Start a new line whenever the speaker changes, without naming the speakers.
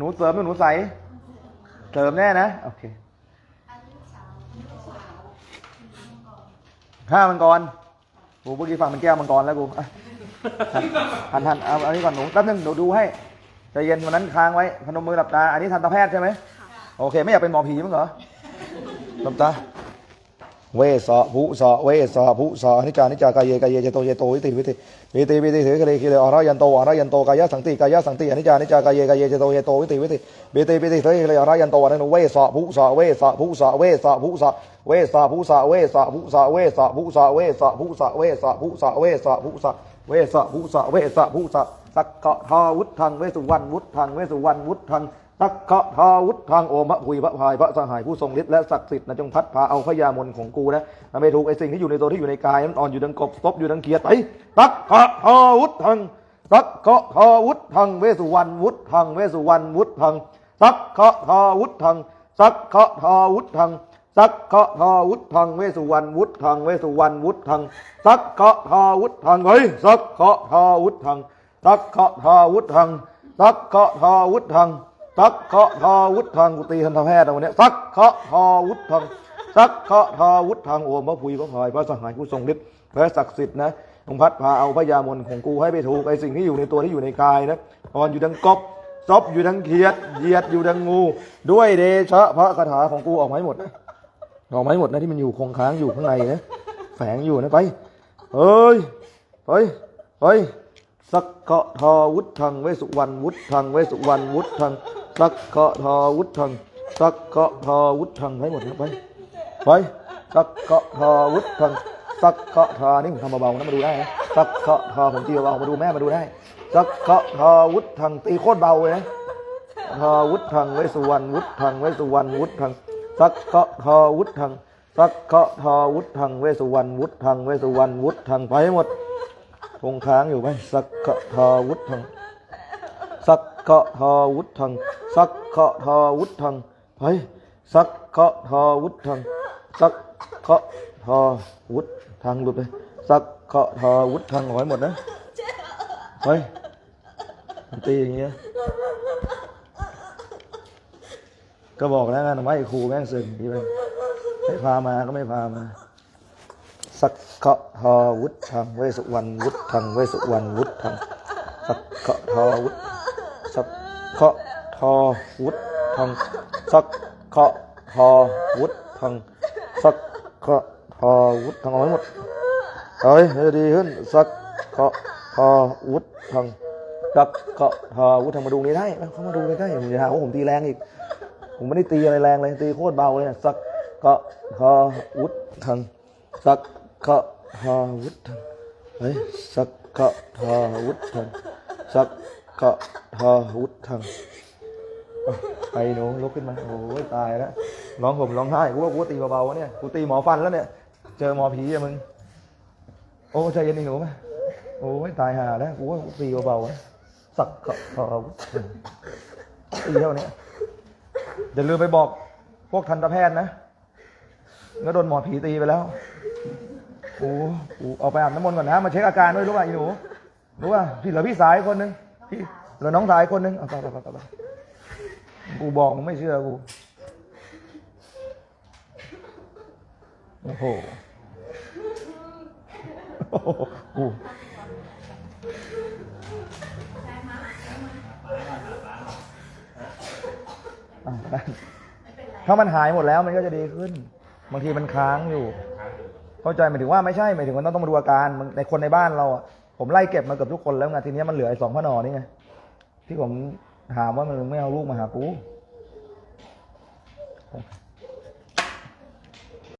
หนูเสริมหรือหนูใส เสริมแน่นะ โอเคห้ามังกรกูเมื่อกี้ฟังมันแก้วมังกรแล้วกูทันทันเอาอันนี้ก่อนหนูแป๊บนึงเดี๋ยวดูให้ใจเย็นวันนั้นค้างไว้พนมมือหลับตา อันนี้ทันตแพทย์ใช่ไหมโอเค ไม่อยากเป็นหมอผีมั้งเหรอหลับตา เวสะภุสะเวสะภุสะอนิจจานิจจากายเยกายเยเจโตเจโตวิติวิติวิติวิติเถกเลคิเลอรยันโตอรยันโตกายะสังติกายะสังติอนิจจานิจจากายเยกายเยเจโตเจโตวิติวิติวิติวิติเถกเลอรยันโตอนันเวสะภุสะเวสะภุสะเวสะภุสะเวสะภุสะเวสะภุสะเวสะภุสะเวสะภุสะเวสะภุสะเวสะภุสะเวสะภุสะเวสะภุสะสักกะทาวุฒังเวสุวรรณวุฒังเวสุวรรณวุฒัง ตักกะทาวุฒทางโอมะหุยพระพายพระสหายผู้ทรงฤทธิ์และศักดิ์สิทธิ์นะจงพัดพาเอาพยามนของกูนะมันไม่ถูกไอ้สิ่งที่อยู่ในตัวที่อยู่ในกายนั้นอ่อนอยู่ดังกบซบอยู่ดังเขียดไปตักกะทาวุฒทางตักกะทาวุฒทางเวสุวรรณวุฒทางเวสุวรรณวุฒทางตักกะทาวุฒทางสักกะทาวุฒทางสักกะทาวุฒทางเวสุวรรณวุฒทางเวสุวรรณวุฒทางสักกะทาวุฒทางเฮ้ยสักกะทาวุฒทางสักกะทาวุฒทางสักกะทาวุฒทาง สักขะทาวุฒทางกุฏิทันตแพทย์นะวันนี้สักขะทาวุฒทางสักขะทาวุฒทางโอมพระพุยพระพายพระสหายผู้ทรงฤทธิ์และศักดิ์สิทธิ์นะจงพัดพาเอาพยามนของกูให้ไปถูกไอสิ่งที่อยู่ในตัวที่อยู่ในกายนะนอนอยู่ดังกบซบอยู่ดังเขียดเหยียดอยู่ดังงู ด้วยเดชะพระคาถาของกูออกมาให้หมดนะออกมาให้หมดนะที่มันอยู่คงค้างอยู่ข้างในนะแฝงอยู่นะไปเฮ้ยเฮ้ยเฮ้ยสักกะทาวุฒังเวสุวรรณวุฒังเวสุวรรณวุฒัง สักกะทาวุฒังสักกะทาวุฒังให้หมดนะไปไปสักกะทาวุฒังสักกะทานี่ผมทำเบาๆนะมาดูได้นะสักกะทาผมตีเบาๆมาดูแม่มาดูได้สักกะทาวุฒังตีโคตรเบาเลยนะทาวุฒังเวสุวรรณวุฒังเวสุวรรณวุฒังสักกะทาวุฒังสักกะทาวุฒังเวสุวรรณวุฒังเวสุวรรณวุฒังไปให้หมดคงค้างอยู่ไหมสักกะทาวุฒังสักกะทาวุฒัง สักกะทาวุฒังไปสักกะทาวุฒังสักกะทาวุฒังหลุดไปสักกะทาวุฒังเอาไว้หมดนะไปมันตีอย่างเงี้ยก็บอกแล้วไงว่าไอ้ครูแม่งสื่อมดีไปไม่พามาก็ไม่พามาสักขะทาวุธังเวสุวรรณวุธังเวสุวรรณวุธังสักขะทาวุธสักขะ ทาวุธังสักขะทาวุธังสักขะทาวุธังเอาไว้หมดเอ้ยดีขึ้นสักขะทาวุธังสักขะทาวุธังมาดูนี้ได้เขามาดูใกล้ๆผมจะหาว่าผมตีแรงอีก ผมไม่ได้ตีอะไรแรงเลยตีโคตรเบาเลยสักกะทาวุธังสักกะทาวุธังเฮ้ยสักกะทาวุธังสักกะทาวุธังอะ ไปหนูลุกขึ้นมาโอ้ยตายแล้วร้องผมร้องไห้กูว่ากูตีเบาๆวะเนี่ยกูตีหมอฟันแล้วเนี่ย เจอหมอผีอะมึง โอ้ใจเย็นอีกหนูไหมโอ้ยตายห่าแล้วกูว่ากูตีเบาๆวะสักกะทาวุธังตีเท่านี้อย่าลืมไปบอกพวกทันตแพทย์นะก็โดนหมอผีตีไปแล้วโอ้โหเอาไปอาบน้ำมนต์ก่อนนะ มาเช็คอาการด้วยรู้ป่ะอีหนู รู้ป่ะพี่เหลือพี่สายคนหนึ่งพี่เหลือน้องสายคนหนึ่งเอาไปไปไปไป กูบอกมึงไม่เชื่อกู โอ้โหโอ้โหกูอะได้ถ้ามันหายหมดแล้วมันก็จะดีขึ้น บางทีมันค้างอยู่ เข้าใจหมายถึงว่าไม่ใช่หมายถึงว่าต้องต้องมาดูอาการมันในคนในบ้านเราอะผมไล่เก็บมาเกือบทุกคนแล้วไงทีเนี้ยมันเหลือไอ้สองพ่อหนอนี่ไงที่ผม ถามว่ามันไม่เอาลูกมาหากู